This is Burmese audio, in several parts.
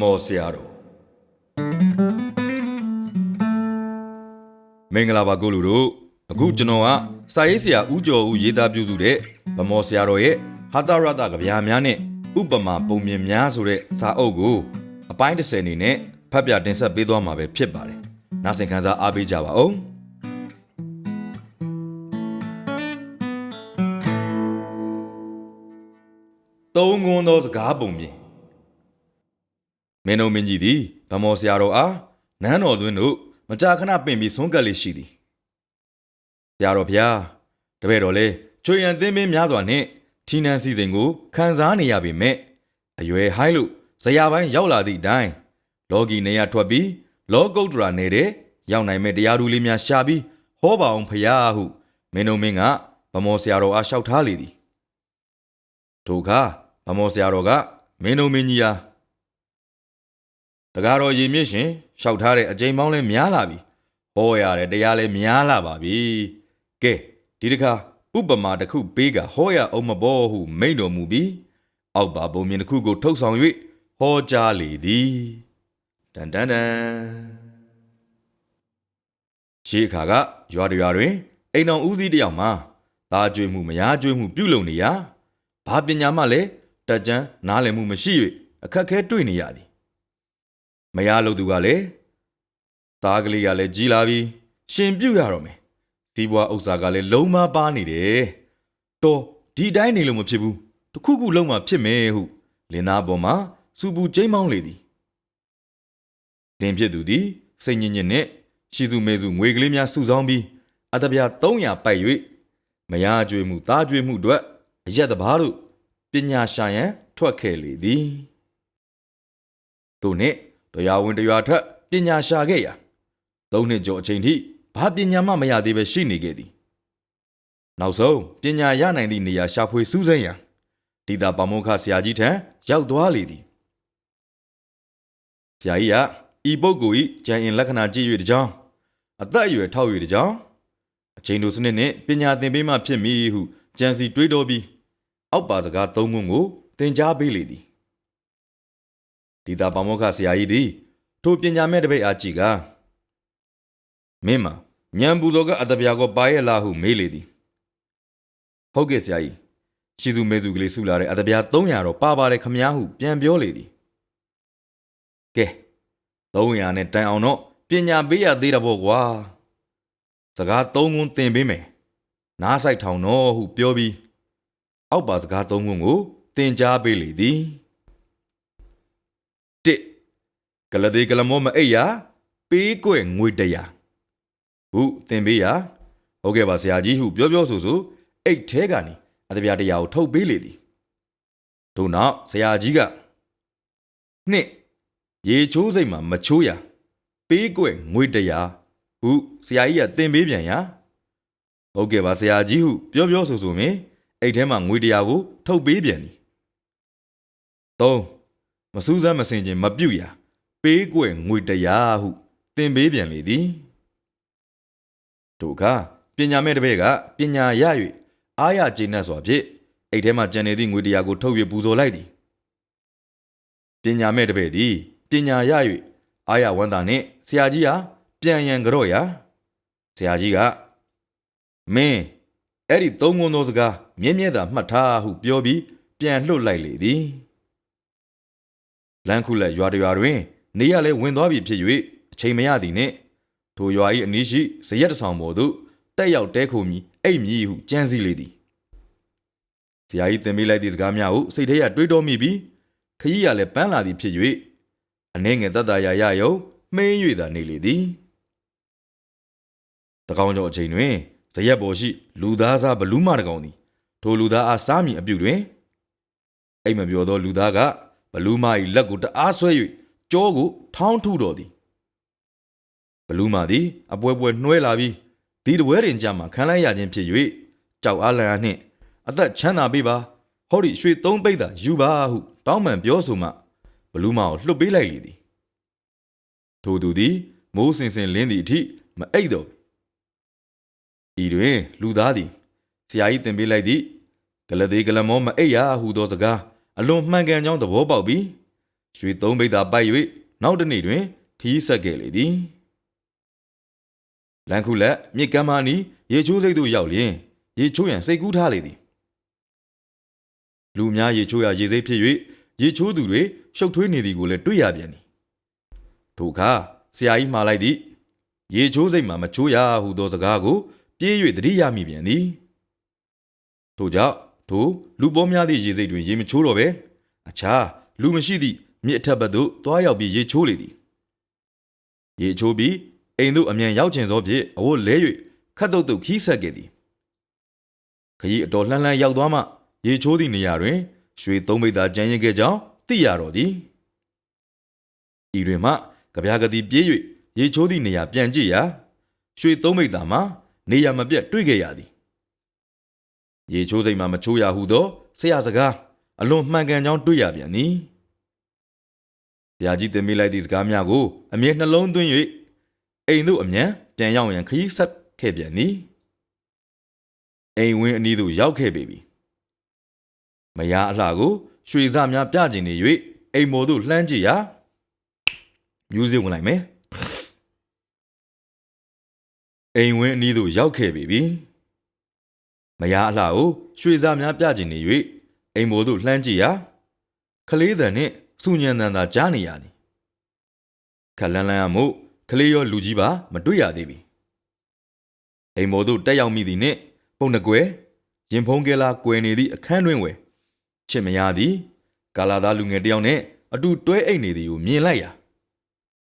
မော်ဆရာတော်မင်္ဂလာပါကိုလူတို့အခုကျွန်တော်ကစာရေးဆရာဦးကျော်ဦးရေးသားပြုစုတဲ့ဗမော်ဆရာတော်ရဲ့ဟာတရတကဗျာများနဲ့ဥပမာပုံမြင်များဆိုတဲ့စာအုပ်ကိုအပိုင်း30အနေနဲ့ဖတ်ပြတင်ဆက်ပေးသွားမှာပဲဖြစ်ပါတယ်။နားဆင်ခန်းစားအားပေးကြပါဦး။သုံးငွန်းသောစကားပုံမြင် မင်းတို့မင်းကြီးသည်ဗမော်ဆရာတော်အားနန်းတော်သွင်းတို့မကြာခဏပင်ပြီးဆုံးကပ်လေးရှိသည်ဆရာတော်ဘုရားတပည့်တော်လဲချွေရန်သင်းပင်များစွာနှင့်ထီနန်းစီစဉ်ကိုခံစားနေရပေမဲ့အရွယ်ဟိုင်းလို့ဇရာပိုင်းရောက်လာသည့်အတိုင်းလောကီနေရထွက်ပြီးလောကုတ္တရာနေတဲ့ရောက်နိုင်မဲ့တရားသူလေးများရှာပြီးဟောပါအောင်ဖရာဟုမင်းတို့မင်းကဗမော်ဆရာတော်အားလျှောက်ထားလေသည်ထိုအခါဗမော်ဆရာတော်ကမင်းတို့မင်းကြီးအား တကားတော်ရည်မြင့်ရှင်လျှောက်ထားတဲ့အချိန်ပေါင်းလဲများလာပြီဟောရတယ်တရားလဲများလာပါပြီကဲဒီတစ်ခါဥပမာတစ်ခုပေးကဟောရအောင်မဘောဟုမိန့်တော်မူပြီးအောက်ပါပုံမြင်တစ်ခုကိုထုတ်ဆောင်၍ဟောကြားလေသည်တန်တန်တန်ရှေးခါကရွာတရွာတွင်အိမ်တော်ဦးစီးတစ်ယောက်မှာသားကြွေးမှုမယားကြွေးမှုပြုလုပ်နေရာဘာပညာမှလည်းတက်ကြမ်းနားလည်မှုမရှိ၍အခက်အခဲတွေ့နေရသည် မရလို့သူကလည်းသားကလေးကလည်းကြီးလာပြီရှင်ပြုတ်ရတော့မယ်စီးပွားဥစ္စာကလည်းလုံးမပါနေတယ်တော်ဒီတိုင်းနေလို့မဖြစ်ဘူးတခုခုလုံးမဖြစ်မယ်ဟုလင်းသားပေါ်မှာစူပူကျိမ်းမောင်းလေသည်တင်ဖြစ်သူသည်စိတ်ညစ်ညစ်နဲ့ရှိသူမေစုငွေကလေးများစုဆောင်းပြီးအတပြား300ပိုက်၍မရကြွေမှုသားကြွေမှုတို့အရက်တဘာလို့ပညာရှာရန်ထွက်ခဲ့လေသည်သူနှင့် တရားဝင်တရားထက်ပညာရှာခဲ့ရာသုံးနှစ်ကျော်အချိန်ထိဘာပညာမှမရသေးပဲရှိနေခဲ့သည်နောက်ဆုံးပညာရနိုင်သည့်နေရာရှာဖွေစူးစမ်းရာဒီတာပမောက္ခဆရာကြီးထံရောက်သွားလေသည်ဆရာကြီးကဤပုဂ္ဂိုလ်၏ဉာဏ်အင်လက္ခဏာကြည့်၍တကြောင်အသက်အရွယ်ထောက်၍တကြောင်အချိန်တို့စနစ်နှင့်ပညာသင်ပေးမှဖြစ်မည်ဟုကြံစီတွေးတောပြီးအောက်ပါစကားသုံးခုကိုသင်ကြားပေးလေသည် ဒီတာပါမောက္ခဆရာကြီးသည်ထိုပညာမဲ့တပည့်အားကြည့်ကမင်းမညံပူဇော်ကအတပြာကိုပါရဲ့လားဟုမေးလေသည်ဟုတ်ကဲ့ဆရာကြီးရှိသူမေသူကလေးစုလာတဲ့အတပြာ300တော့ပါပါတယ်ခမည်းဟုပြန်ပြောလေသည်ကဲ300နဲ့တိုင်အောင်တော့ပညာပေးရသေးတာပေါ့ကွာစကား3ခုသင်ပေးမယ်နားဆိုင်ထောင်တော့ဟုပြောပြီးအောက်ပါစကား3ခုကိုသင်ကြားပေးလေသည် တစ်ကလသေးကလမောမအိပ်ယာပေးကွယ်ငွေတရာဟုသင်ပေးရာဟုတ်ကဲ့ပါဆရာကြီးဟုပြောပြောဆိုဆိုအိတ်ထဲကနေအတပြားတရာကိုထုတ်ပေးလေသည်ထို့နောက်ဆရာကြီးကနှစ်ရေချိုးစိတ်မှာမချိုးရပေးကွယ်ငွေတရာဟုဆရာကြီးကသင်ပေးပြန်ရာဟုတ်ကဲ့ပါဆရာကြီးဟုပြောပြောဆိုဆိုမင်းအိတ်ထဲမှာငွေတရာကိုထုတ်ပေးပြန်သည်သုံး မစူးစမ်းမစင်ခြင်းမပြုတ်ရပေးကွယ်ငွေတရားဟုသင်ပေးပြန်လေသည်တို့ကပညာမဲ့တစ်ပည့်ကပညာရ၍အားရကျေနပ်စွာဖြင့်အိတ်ထဲမှကြံနေသည့်ငွေတရားကိုထုတ်၍ပူဇော်လိုက်သည်ပညာမဲ့တစ်ပည့်သည်ပညာရ၍အားရဝမ်းသာနှင့်ဆရာကြီးဟာပြန်ရန်ကြော့ရာဆရာကြီးကမင်းအဲ့ဒီသုံးခုသောစကားမြဲမြဲသာမှတ်ထားဟုပြောပြီးပြန်လှုပ်လိုက်လေသည် လမ်းခုလက်ရွာတရွာတွင် နေရလဲဝင်သွားပြီဖြစ်၍အချိန်မရသည်နှင့်ထိုရွာ၏အနီးရှိဇရက်တစ်ဆောင်ပေါ်သို့တက်ရောက်တဲခုမီအိတ်မြည်ဟုကြံစည်လေသည်ဇရာကြီးသင်ပေးလိုက်သည့်စကားများကိုစိတ်ထဲရတွေးတောမိပြီးခရီးရလဲပန်းလာသည်ဖြစ်၍အနေငယ်တတ်တာရာရယုံမှင်း၍သာနေလေသည်တကောင်ကျော်အချိန်တွင်ဇရက်ပေါ်ရှိလူသားစားဘလူးမတကောင်သည်ထိုလူသားအားစားမည်အပြုတွင်အိမ်မပြောသောလူသားက ဘလူးမ၏လက်ကိုတအားဆွဲ၍ကြောကိုထောင်းထုတော်သည်ဘလူးမသည်အပွဲပွဲနှွဲလာပြီးဒီတပွဲတွင်ကြမှာခံလိုက်ရခြင်းဖြစ်၍ကြောက်အားလန့်အားနှင့်အသက်ချမ်းသာပေးပါဟောဒီရွှေသုံးပိတ်သာယူပါဟုတောင်းပန်ပြောဆိုမှဘလူးမကိုလှုပ်ပေးလိုက်လေသည်ထိုသူသည်မိုးစင်စင်လင်းသည့်အထိမအိပ်တော့ဤတွင်လူသားသည်ဆရာကြီးတင်ပေးလိုက်သည့်ကလသေးကလမောမအိပ်ရဟူသောစကား အလွန်မှန်ကန်ကြောင်းသဘောပေါက်ပြီးရွှေသုံးပိတ်သာပိုက်၍နောက်တစ်နေ့တွင်ခီးဆက်ခဲ့လေသည်လန်ခုလက်မြစ်ကမ်းမနီရေချိုးစိတ်သို့ရောက်လျင်ရေချိုးရန်စိတ်ကူးထားလေသည်လူများရေချိုးရရေစိတ်ဖြစ်၍ရေချိုးသူတွေရှုပ်ထွေးနေသည်ကိုလည်းတွေ့ရပြန်သည်ထိုအခါဆရာကြီးမှားလိုက်သည်ရေချိုးစိတ်မှာမချိုးရဟုသောစကားကို ပြေး၍သတိရမိပြန်သည်ထို့ကြောင့် ထိုလူပေါ်များသည့်ရေစိတ်တွင်ရေမချိုးတော့ပဲအခြားလူမရှိသည့်မြစ်အထက်ဘက်သို့တွားရောက်ပြီးရေချိုးလေသည်ရေချိုးပြီးအိမ်သို့အမြန်ရောက်ခြင်းသောဖြင့်အဝတ်လဲ၍ခတ်တုတ်တုတ်ခီးဆက်ခဲ့သည်ခရီးအတော်လှမ်းလှမ်းရောက်သွားမှရေချိုးသည့်နေရာတွင်ရွှေသုံးပိတ်သာကျန်ရစ်ခဲ့ကြောင်းသိရတော့သည်ဤတွင်မှကြပြားကတိပြေး၍ရေချိုးသည့်နေရာပြန်ကြည့်ရာရွှေသုံးပိတ်သာမှာနေရာမပြတ်တွေ့ခဲ့ရသည် ရေချိုးစိတ်မှာမချိုးရဟုသောဆရာစကားအလွန်မှန်ကန်ကြောင်းတွေ့ရပြန်သည်ဆရာကြီးတင်မိလိုက်သည့်စကားများကိုအမြဲနှလုံးသွင်း၍အိမ်သို့အမြန်ပြန်ရောက်ရန်ခရီးဆက်ခဲ့ပြန်သည်အိမ်ဝင်းအနီးသို့ရောက်ခဲ့ပေပြီမယားအလှကိုရွှေစများပြကျင်နေ၍အိမ်မော်သို့လှမ်းကြည့်ရာမြူးစင်းဝင်လိုက်မယ်အိမ်ဝင်းအနီးသို့ရောက်ခဲ့ပေပြီ မယားအလှကိုရွှေစများပြကျင်နေ၍အိမ်မော်သို့လှမ်းကြည့်ရာကလေးတန်နှင့်စူညံတန်သာကြားနေရသည်ခက်လန်းလန်းအမှုကလေးရောလူကြီးပါမတွေ့ရသေးပြီအိမ်မော်သို့တက်ရောက်မိသည်နှင့်ပုံနှကွယ်ရင်ဖုံးကဲလာကွယ်နေသည့်အခန်းတွင်ဝယ်ချစ်မရသည်ကာလာသားလူငယ်တစ်ယောက်နှင့်အတူတွဲအိတ်နေသည်ကိုမြင်လိုက်ရာ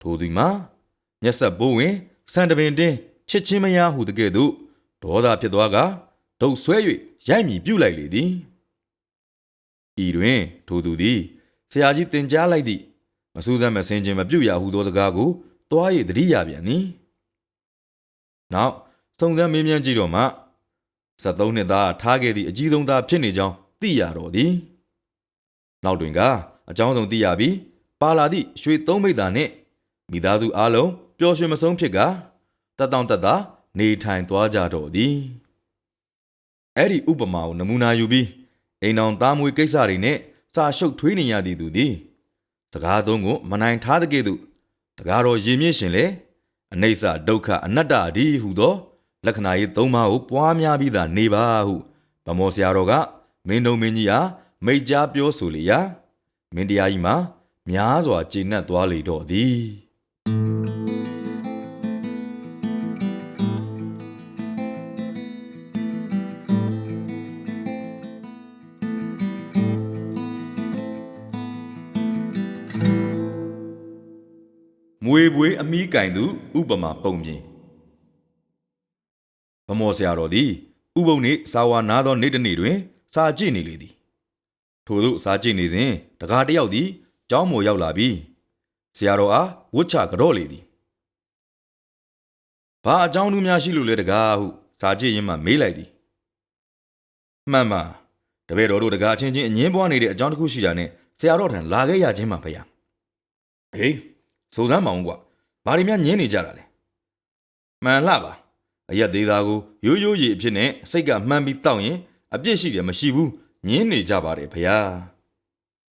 ထိုသည်မှာမျက်ဆက်ဘိုးဝင်စံတပင်တင်းချစ်ချင်းမရဟုတကဲ့သို့ဒေါသဖြစ်သွားက ဒုတ်ဆွဲ၍ရိုက်မိပြုတ်လိုက်လေသည်ဤတွင်ထိုသူသည်ဆရာကြီးတင်ကြားလိုက်သည့်မစူးစမ်းမစင်ခြင်းမပြုတ်ရဟုသောစကားကိုတွား၍တတိယပြန်သည်နောက်စုံစမ်းမေးမြန်းကြည့်တော့မှ73နှစ်သားထားခဲ့သည့်အကြီးဆုံးသားဖြစ်နေကြောင်းသိရတော့သည်နောက်တွင်ကအကြောင်းစုံသိရပြီးပါလာသည့်ရွှေသုံးမိတ်သားနှင့်မိသားစုအားလုံးပျော်ရွှင်မဆုံးဖြစ်ကတတောင့်တတနေထိုင်သွားကြတော့သည် အဲ့ဒီဥပမာကိုနမူနာယူပြီးအိမ်အောင်သားမွေးကိစ္စတွေနဲ့စာရှုပ်ထွေးနေရသည်သူသည်စကားသုံးကိုမနိုင်ထားတဲ့ကဲ့သို့တကားတော်ရည်မြင့်ရှင်လေအနိစ္စဒုက္ခအနတ္တဒီဟုသောလက္ခဏာရေးသုံးပါးကိုပွားများပြီးသာနေပါဟုဗမောဆရာတော်ကမင်းတို့မင်းကြီးအားမိတ်ကြားပြောဆိုလေရာမင်းတရားကြီးမှာများစွာကျေနပ်သွားလေတော့သည် မွေပွေးအမိကင်သူဥပမာပုံပြင်ဗမောဆရာတော်သည်ဥပုံနှင့်စာဝါနာသောနေ့တစ်နေ့တွင် စာကြည့်နေလေသည်ထို့သို့စာကြည့်နေစဉ်တကားတစ်ယောက်သည်ကျောင်းမော်ရောက်လာပြီးဆရာတော်အားဝတ်ချကြော့လေသည်ဘာအကြောင်းသူများရှိလို့လဲတကားဟုစာကြည့်ရင်းမှမေးလိုက်သည်မှန်ပါတပည့်တော်တို့တကားအချင်းချင်းအငင်းပွားနေတဲ့အကြောင်းတစ်ခုရှိတာနဲ့ဆရာတော်ထံလာခဲ့ရခြင်းပါဖေယားဟေး စိုးစမ်းမအောင်ကွာဘာတွေများညင်းနေကြတာလဲမှန်လှပါအရက်သေးသားကိုရိုးရိုးရည်အဖြစ်နဲ့စိတ်ကမှန်းပြီးတောက်ရင်အပြစ်ရှိတယ်မရှိဘူးညင်းနေကြပါတယ်ဖယား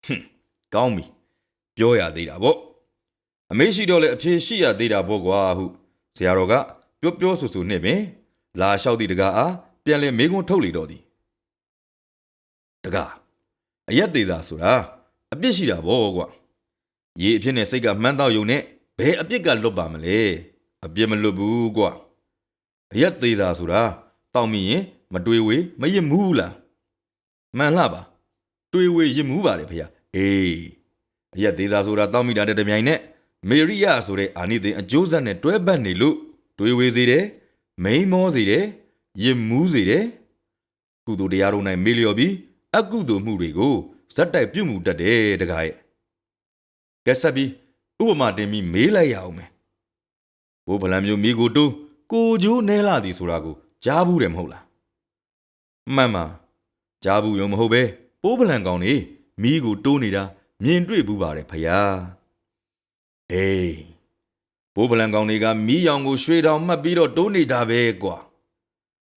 ဟွန်းကောင်းပြီပြောရသေးတာပေါ့အမေရှိတော့လေအဖြစ်ရှိရသေးတာပေါ့ကွာဟုဆရာတော်ကပြောပြောဆူဆူနဲ့ပင်လာလျှောက်သည့်တကားအားပြန်လဲမေးခွန်းထုတ်လေတော့သည်တကားအရက်သေးသားဆိုတာအပြစ်ရှိတာပေါ့ကွာ ရေအဖြစ်နဲ့စိတ်ကမှန်းတော့ယုံနဲ့ဘယ်အပြစ်ကလွတ်ပါမလဲအပြစ်မလွတ်ဘူးကွာအရက်သေးစာဆိုတာတောက်မိရင်မတွေးဝေးမရစ်မှုလားမှန်လှပါတွေးဝေးရစ်မှုပါတယ်ဖေ။အေးအရက်သေးစာဆိုတာတောက်မိတာတဲ့တမြိုင်နဲ့မေရိယဆိုတဲ့အာနိသင်အကျိုးဆက်နဲ့တွဲပတ်နေလို့တွေးဝေးစေတယ်မိန်မောစေတယ်ရစ်မှုစေတယ်ကုသိုလ်တရားတို့၌မေ့လျော်ပြီးအကုသိုလ်မှုတွေကိုဇက်တိုက်ပြုမှုတတ်တယ်တကားရဲ့ ကဲဆက်ပြီးဥပမာတင်ပြီးမေးလိုက်ရအောင်မယ်ဘိုးဗလံမျိုးမိကိုတိုးကိုကျိုးနဲလာသည်ဆိုတာကိုကြားဘူးတယ်မဟုတ်လားမှန်ပါကြားဘူးရုံမဟုတ်ပဲပိုးဗလံကောင်နေမိကိုတိုးနေတာမြင်တွေ့ဘူးပါတယ်ဖယားအေးဘိုးဗလံကောင်တွေကမိရောင်ကိုရွှေတောင်မှတ်ပြီးတော့တိုးနေတာပဲကွာ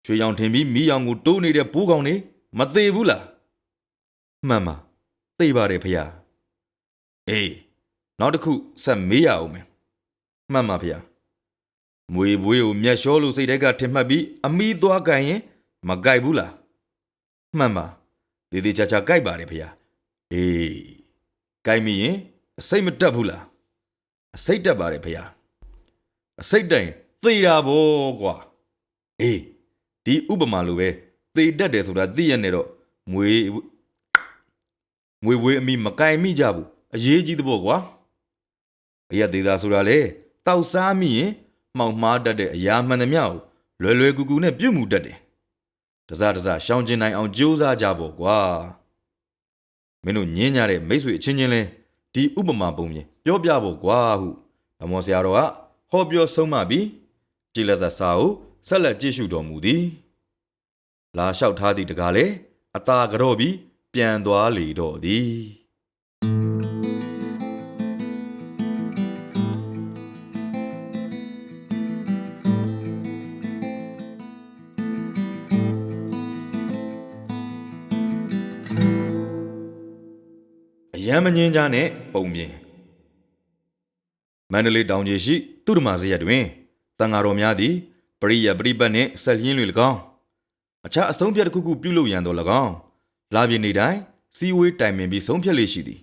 ရွှေရောင်ထင်ပြီးမိရောင်ကိုတိုးနေတဲ့ပိုးကောင်နေမသေးဘူးလားမှန်ပါသိပါတယ်ဖယားအေး နောက်တစ်ခုဆက်မေးရအောင်မယ်မှန်ပါဗျာမွေဘွေးကိုမျက်လျှောလို့စိတ်ထဲကထင်မှတ်ပြီးအမီးသွားကန်ရင်မကြိုက်ဘူးလားမှန်ပါဒီဒီချာချာကြိုက်ပါတယ်ဗျာအေးကြိုက်မိရင်အစိတ်မတက်ဘူးလားအစိတ်တက်ပါတယ်ဗျာအစိတ်တိုင်သေတာဗောကွာအေးဒီဥပမာလိုပဲသေတတ်တယ်ဆိုတာသိရနဲ့တော့မွေမွေဝေးအမိမကင်မိကြဘူးအရေးကြီးသဘောကွာ အရက်သေးစားဆိုတာလေတောက်စားမိရင်မှောင်မှားတတ်တဲ့အရာမှန်သမျှကိုလွယ်လွယ်ကူကူနဲ့ပြုတ်မှုတတ်တယ်တစားတစားရှောင်ကျင်နိုင်အောင်ကြိုးစားကြပေါ့ကွာမင်းတို့ညင်းကြတဲ့မိတ်ဆွေအချင်းချင်းလဲဒီဥပမာပုံပြင်ပြောပြဖို့ကွာဟုအမော်ဆရာတော်ကဟောပြောဆုံးမပြီးကြည်လက်သာစာကိုဆက်လက်ကြည့်ရှုတော်မူသည်လာလျှောက်ထားသည့်တကားလေအသာကြော့ပြီးပြန်သွားလေတော့သည် မငင်းကြနဲ့ပုံမြင်မန္တလေးတောင်ကြီးရှိသူဓမ္မဇရက်တွင်တန်ဃာတော်များသည်ပရိယပရိပတ်နှင့်ဆက်လျင်းတွေ၎င်းအခြားအဆုံးဖြတ်တစ်ခုခုပြုလုပ်ရန်တော်၎င်းလာပြည့်နေတိုင်းစီဝေးတိုင်ပင်ပြီးဆုံးဖြတ်လေရှိသည်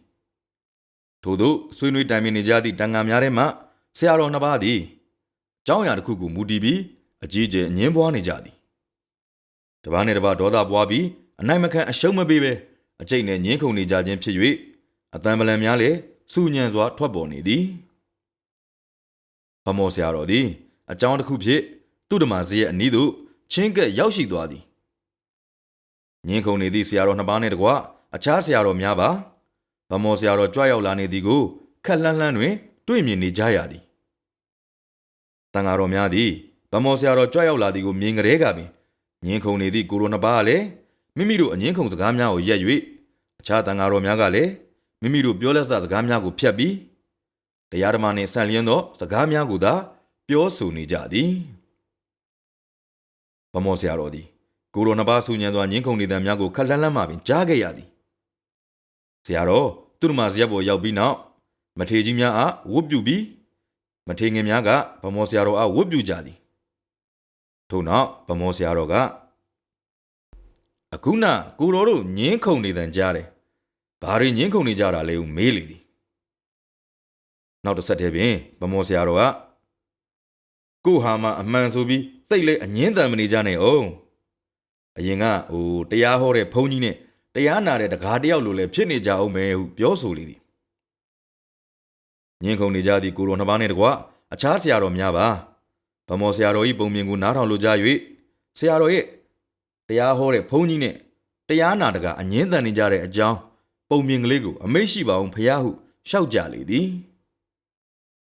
ထို့သောဆွေးနွေးတိုင်ပင်နေကြသည့်တန်ဃာများထဲမှဆရာတော်နှစ်ပါးသည်အကြောင်းအရာတစ်ခုခုမူတည်ပြီးအကြီးအကျယ်အငင်းပွားနေကြသည်တပားနှင့်တပားဒေါသပွားပြီးအနိုင်မခံအရှုံးမပေးပဲအကျိတ်နဲ့ငင်းခုန်နေကြခြင်းဖြစ်၍ အတန်ပလံများလည်းစူညံစွာထွက်ပေါ်နေသည်ဗမောဆရာတော်သည်အကြောင်းတစ်ခုဖြင့်သူဓမ္မဇရဲ့အနီးသို့ချင်းကပ်ရောက်ရှိသွားသည်ငင်းခုန်နေသည့်ဆရာတော်နှစ်ပါးနှင့်တကွအခြားဆရာတော်များပါဗမောဆရာတော်ကြွရောက်လာနေသည်ကိုခက်လှမ်းလှမ်းတွင် တွေ့မြင်နေကြရသည်တန်ဃာတော်များသည်ဗမောဆရာတော်ကြွရောက်လာသည်ကိုမြင်ကြတဲ့ကပင်ငင်းခုန်နေသည့်ကိုရိုနှစ်ပါးကလည်းမိမိတို့အငင်းခုန်စကားများကိုရက်၍အခြားတန်ဃာတော်များကလည်း မိမိတို့ပြောလက်စစကားများကိုဖျက်ပြီးတရားဓမ္မနှင့်ဆန့်လျင်းသောစကားများကိုသာပြောဆိုနေကြသည်ဗမောဆရာတော်သည်ကိုရိုနှစ်ပါးဆူညံစွာညင်းခုန်နေတဲ့များကိုခက်လှမ်းလှမ်းမှပင်ကြားခဲ့ရသည်ဆရာတော်သူတို့မှဇရက်ပေါ်ရောက်ပြီးနောက်မထေကြီးများအားဝတ်ပြုပြီးမထေငယ်များကဗမောဆရာတော်အားဝတ်ပြုကြသည်ထို့နောက်ဗမောဆရာတော်ကအခုနကိုတော်တို့ညင်းခုန်နေတန်ကြားတယ် ဘာတွေညင်းခုန်နေကြတာလဲဟုမေးလေသည်နောက်တစ်ဆက်တည်းပင်ဗမောဆရာတော်ကကိုဟာမအမှန်ဆိုပြီးသိတ်လဲအငင်းတန်မနေကြနဲ့အောင်အရင်ကဟိုတရားဟောတဲ့ဘုန်းကြီးနဲ့တရားနာတဲ့တကားတယောက်လိုလဲဖြစ်နေကြအောင်မယ်ဟုပြောဆိုလေသည်ညင်းခုန်နေကြသည့်ကိုရိုနှစ်ပါးနဲ့တကွအခြားဆရာတော်များပါဗမောဆရာတော်ဤပုံမြင်ကိုနားထောင်လိုကြ၍ဆရာတော်ရဲ့တရားဟောတဲ့ဘုန်းကြီးနဲ့တရားနာတကအငင်းတန်နေကြတဲ့အကြောင်း ပုံမြင်ကလေးကိုအမိတ်ရှိပါအောင်ဖះဟုရှောက်ကြလေသည်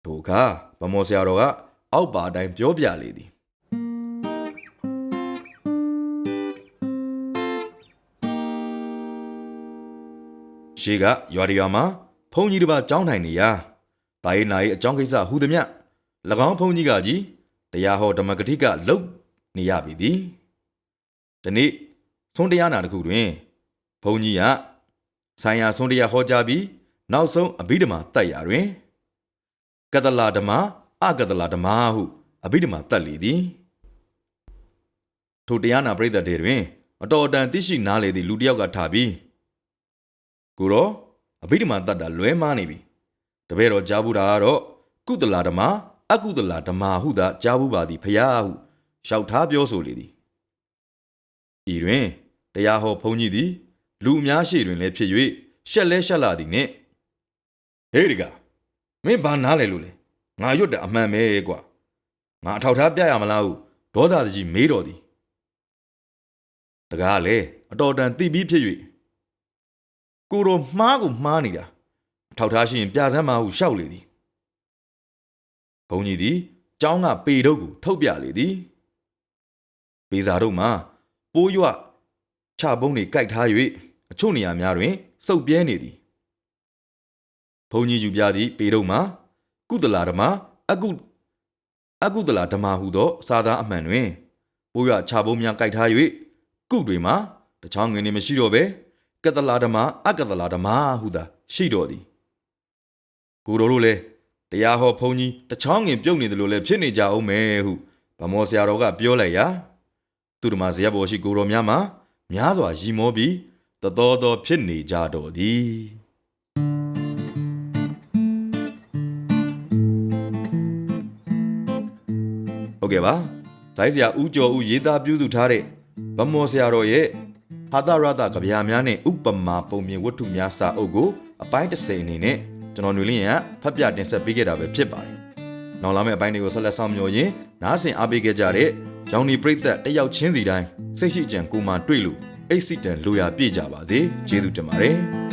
ထိုအခါဗမောဆရာတော်ကအောက်ပါအတိုင်းပြောပြလေသည်ရှေကရွာတရွာမှာဘုန်းကြီးတစ်ပါးကြောင်းထိုင်နေရာတာရေးနာရေးအကြောင်းကိစ္စဟူသည်မြ၎င်းဘုန်းကြီးကကြီးတရားဟောဓမ္မဂတိကလုတ်နေရပြီသည်ဒီနေ့သွန်တရားနာတစ်ခုတွင်ဘုန်းကြီးက ဆိုင်ရာဆုံးတရားဟောကြားပြီးနောက်ဆုံးအဘိဓမ္မာတတ်ရာတွင်ကတလာဓမ္မအကတလာဓမ္မဟုအဘိဓမ္မာတတ်လေသည်ထိုတရားနာပရိသတ်တွေတွင် အတော်အတန်သိရှိနားလေသည့်လူတစ်ယောက်ကထပြီးကိုရောအဘိဓမ္မာတတ်တာလွဲမှားနေပြီတပည့်တော်ကြားဘူးတာကတော့ကုသလာဓမ္မအကုသလာဓမ္မဟုသာကြားဘူးပါသည်ဖရာဟုလျှောက်ထားပြောဆိုလေသည်ဤတွင်တရားဟောဘုန်းကြီးသည် လူအများရှိတွင်လည်းဖြစ်၍ရှက်လဲရှက်လာသည်နှင့်ဟေးဒီကမင်းဘာနားလဲလို့လဲငါရွတ်တာအမှန်ပဲကွာငါအထောက်ထားပြရမလားဟုဒေါသတကြီးမေးတော်သည်တကားလေအတော်တန်တိပြီးဖြစ်၍ကိုတော်မှားကိုမှားနေတာအထောက်ထားရှိရင်ပြစမ်းမဟုရှောက်လေသည်ဘုန်းကြီးသည်ကျောင်းကပေတို့ကိုထုတ်ပြလေသည်ပေစာတို့မှာပိုးရွချပုံးတွေကြိုက်ထား၍ အချို့နေရာများတွင်စုပ်ပြဲနေသည်ဘုန်းကြီးယူပြသည့်ပေတုံမှာကုသလာဓမ္မအကုအကုသလာဓမ္မဟုသောစာသားအမှန်တွင်ပိုးရခြာပုံးများကြိုက်ထား၍ကုတွင်မှာတချောင်းငွေနေမရှိတော့ဘဲကတလာဓမ္မအကတလာဓမ္မဟုသာရှိတော်သည်ကိုတော်တို့လည်းတရားဟောဘုန်းကြီးတချောင်းငင်ပြုတ်နေတယ်လို့လည်းဖြစ်နေကြအောင်မယ်ဟုဗမောဆရာတော်ကပြောလိုက်ရာသူတို့မှဇရပ်ပေါ်ရှိကိုတော်များမှာများစွာရီမောပြီး တတော်တော်ဖြစ်နေကြတော်သည်ဟုတ်ကဲ့ပါဇိုင်းဆရာဦးကျော်ဦးရေးသားပြုစုထားတဲ့ဗမောဆရာတော်ရဲ့ဟာသရတကဗျာများနဲ့ဥပမာပုံမြင်ဝတ္ထုများစာအုပ်ကိုအပိုင်း30အနေနဲ့ကျွန်တော်ຫນွေလင်းရဖတ်ပြတင်ဆက်ပေးခဲ့တာပဲဖြစ်ပါတယ်။နောက်လာမယ့်အပိုင်းတွေကိုဆက်လက်ဆောင်မျှော်ရင်နားဆင်အားပေးခဲ့ကြတဲ့ဂျောင်နီပရိသတ်တယောက်ချင်းစီတိုင်းစိတ်ရှိကြံကိုမှတွေ့လို့ အိတ်စီတန်လိုရာပြည့်ကြပါစေ။ကျေးဇူးတင်ပါတယ်။